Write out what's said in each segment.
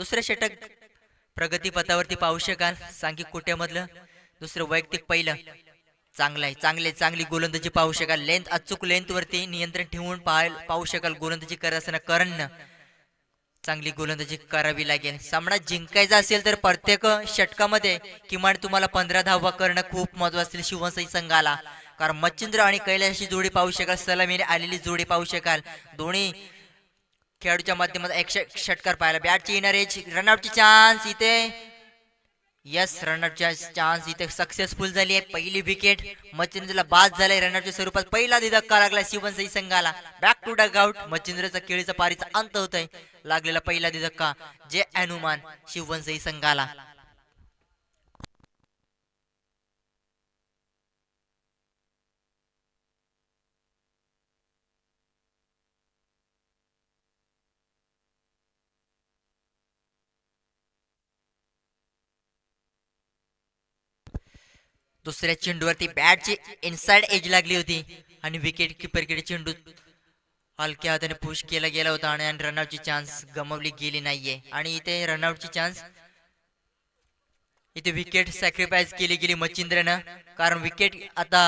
दुसरं षटक प्रगतीपथावरती पाहू शकाल. सांघिक कोट्यामधलं दुसरं वैयक्तिक पहिलं. चांगलं आहे चांगले चांगली गोलंदाजी पाहू शकाल. लेंथ अचूक लेंथ वरती नियंत्रण ठेवून पाहाय पाहू शकाल गोलंदाजी करत असताना करण. चांगली गोलंदाजी करावी लागेल. सामना जिंकायचा असेल तर प्रत्येक षटकामध्ये किमान तुम्हाला पंधरा धावा करणं खूप महत्वाचं असेल शिवसई संघाला. कारण मच्छिंद्र आणि कैलाशी जोडी पाहू शकाल. सलामीने आलेली जोडी पाहू शकाल. दोन्ही खेळाडूच्या माध्यमात एक षटकार पाहायला बॅटची येणार रनआउटची चान्स इथे. यस रनआउटच्या चान्स इथे सक्सेसफुल झाली आहे. पहिली विकेट मच्छिंद्रला बाद झालाय. रनआउटच्या स्वरूपात पहिला धक्का लागला शिवनसई संघाला. बॅक टू डग आउट मच्छिंद्रचा केळीचा पारीचा अंत होत आहे लागलेला पहिला धक्का जे हनुमान शिवनसई संघाला. दुसऱ्या चेंडूवरती बॅटची इनसाइड एज लागली होती. आणि विकेट किपरकडे चेंडू हलक्या हाताने पुश केला गेला होता आणि रनआउटची चान्स गमावली गेली नाहीये. आणि इथे रनआउटची चान्स इथे विकेट सॅक्रिफाईस केली गेली मच्छिंद्रनं. कारण विकेट आता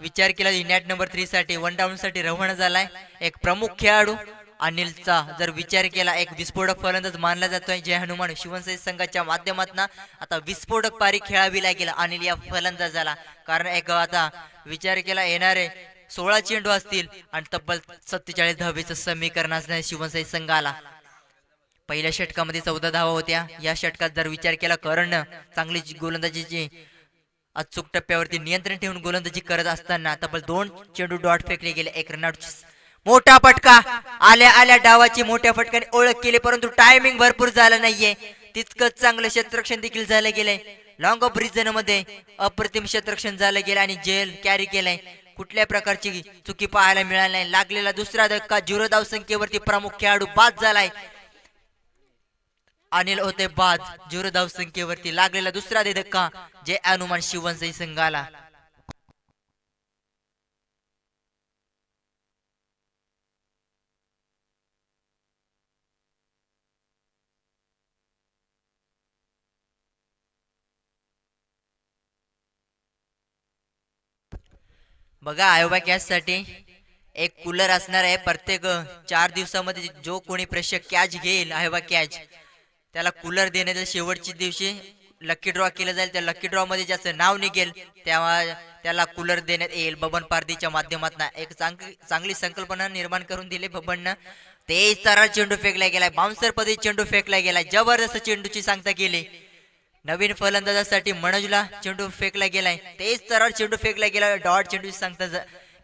विचार केला नॅट नंबर थ्री साठी वन डाऊन साठी रवाना झालाय. एक प्रमुख खेळाडू अनिलचा जर विचार केला एक विस्फोटक फलंदाज मानला जातोय जय हनुमान शिवनसाई संघाच्या माध्यमातून. आता विस्फोटक पारी खेळावी लागेल अनिल या फलंदाजाला. कारण एक आता विचार केला येणारे सोळा चेंडू असतील आणि तब्बल सत्तेचाळीस धावेचं समीकरण असणार शिवनसाई संघाला. पहिल्या षटकामध्ये चौदा धावा होत्या. या षटकात जर विचार केला करण चांगली गोलंदाजीची अचूक टप्प्यावरती नियंत्रण ठेवून गोलंदाजी करत असताना तब्बल दोन चेंडू डॉट फेकले गेले. एक रनआउट मोठा फटका. आल्या आल्या डावाची मोठ्या फटकाने ओळख केली परंतु टायमिंग भरपूर झालं नाहीये. तितकंच चांगलं क्षेत्ररक्षण देखील झालं गेलंय. लॉंग ऑफ रिजनमध्ये अप्रतिम क्षेत्ररक्षण झालं गेलं आणि जेल कॅरी केलंय. कुठल्या प्रकारची चुकी पाहायला मिळाली नाही. लागलेला दुसरा धक्का झिरो धाव संख्येवरती प्रमुख खेळाडू बाद झालाय. अनिल होते बाद. झिरो धाव संख्येवरती लागलेला दुसरा दे धक्का जे हनुमान शिवनसई संघाला. बघा आयोबा कॅचसाठी एक कूलर असणार आहे. प्रत्येक चार दिवसामध्ये जो कोणी प्रेक्षक कॅच घेईल आयोबा कॅच त्याला कूलर देण्याच्या शेवटच्या दिवशी लकी ड्रॉ केलं जाईल. त्या लकी ड्रॉ मध्ये ज्याचं नाव निघेल तेव्हा त्याला कूलर देण्यात येईल. बबन पारदीच्या माध्यमातून एक चांगली चांगली संकल्पना निर्माण करून दिली बबननं. ते सरळ चेंडू फेकला गेलाय. बाउन्सर पदी चेंडू फेकला गेलाय. जबरदस्त चेंडूची सांगता केली. नवीन फलंदाजासाठी मनोजला चेंडू फेकला गेलाय. तेच तरार चेंडू फेकला गेला डॉट चेंडूची सांगता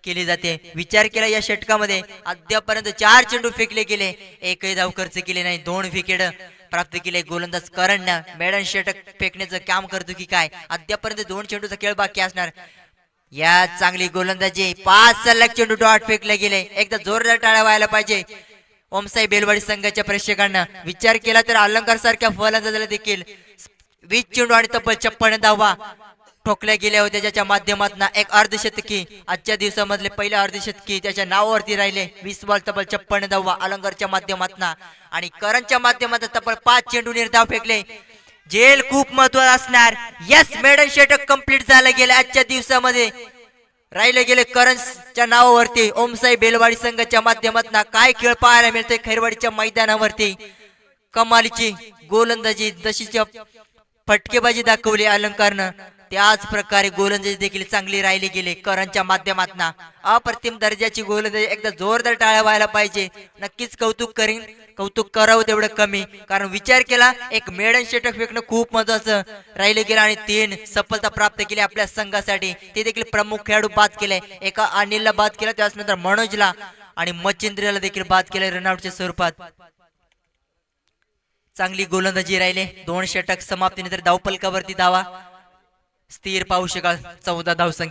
केली जाते. विचार केला या षटकामध्ये. अद्यापर्यंत चार चेंडू फेकले गेले. एकही धाव खर्च केले नाही. दोन विकेट प्राप्त केले. गोलंदाज करण मेडन षटक फेकण्याचं काम करतो की काय? अद्यापर्यंत दोन चेंडूचा खेळ बाकी असणार. या चांगली गोलंदाजी. पाच सलग चेंडू डॉट फेकले गेले. एकदा जोरदार टाळ्या व्हायला पाहिजे. ओमसाई बेलवाडी संघाच्या प्रेक्षकांना. विचार केला तर अलंकार सारख्या फलंदाजाला देखील. वीस चेंडू आणि तब्बल छप्पन धावा ठोकल्या गेल्या होत्या. ज्याच्या माध्यमातून एक अर्धशतकी आजच्या दिवसामधले पहिले अर्धशतकी त्याच्या नावावरती राहिले. वीस बॉल तब्बल छप्पन धावा अलंकारच्या माध्यमातून. आणि करणच्या माध्यमातून तब्बल पाच चेंडू निर्धाव फेकले. जेल खूप महत्त्वाचा असणार. यस मेडन षटक कंप्लीट झालं गेलं आजच्या दिवसामध्ये. राहिले गेले करंजच्या नावावरती. ओमसाई बेलवाडी संघाच्या माध्यमातून काय खेळ पाहायला मिळतोय खैरवाडीच्या मैदानावरती? कमालीची गोलंदाजी जशी फटकेबाजी दाखवली अलंकारनं. त्याच प्रकारे गोलंदाजी देखील चांगली राहिली गेली करणच्या माध्यमातून. अप्रतिम दर्जाची गोलंदाजी एकदा जोरदार टाळ्या व्हायला पाहिजे. नक्कीच कौतुक करीन. कौतुक करावं तेवढं कमी. कारण विचार केला एक मेडन षटक फेकणं खूप महत्वाचं. राहिलं गेलं आणि तीन सफलता प्राप्त केली आपल्या संघासाठी. ते देखील प्रमुख खेळाडू बाद केले. एका अनिलला बाद केला त्याच नंतर मनोजला आणि मच्छिंद्रला देखील बाद केले रनआउटच्या स्वरूपात. चांगली गोलंदाजी राहिले. दोन षटक समाप्तीनंतर धावपलकावरती धावा. स्थिर पाहू शकाल. चौदा धावसंख्या.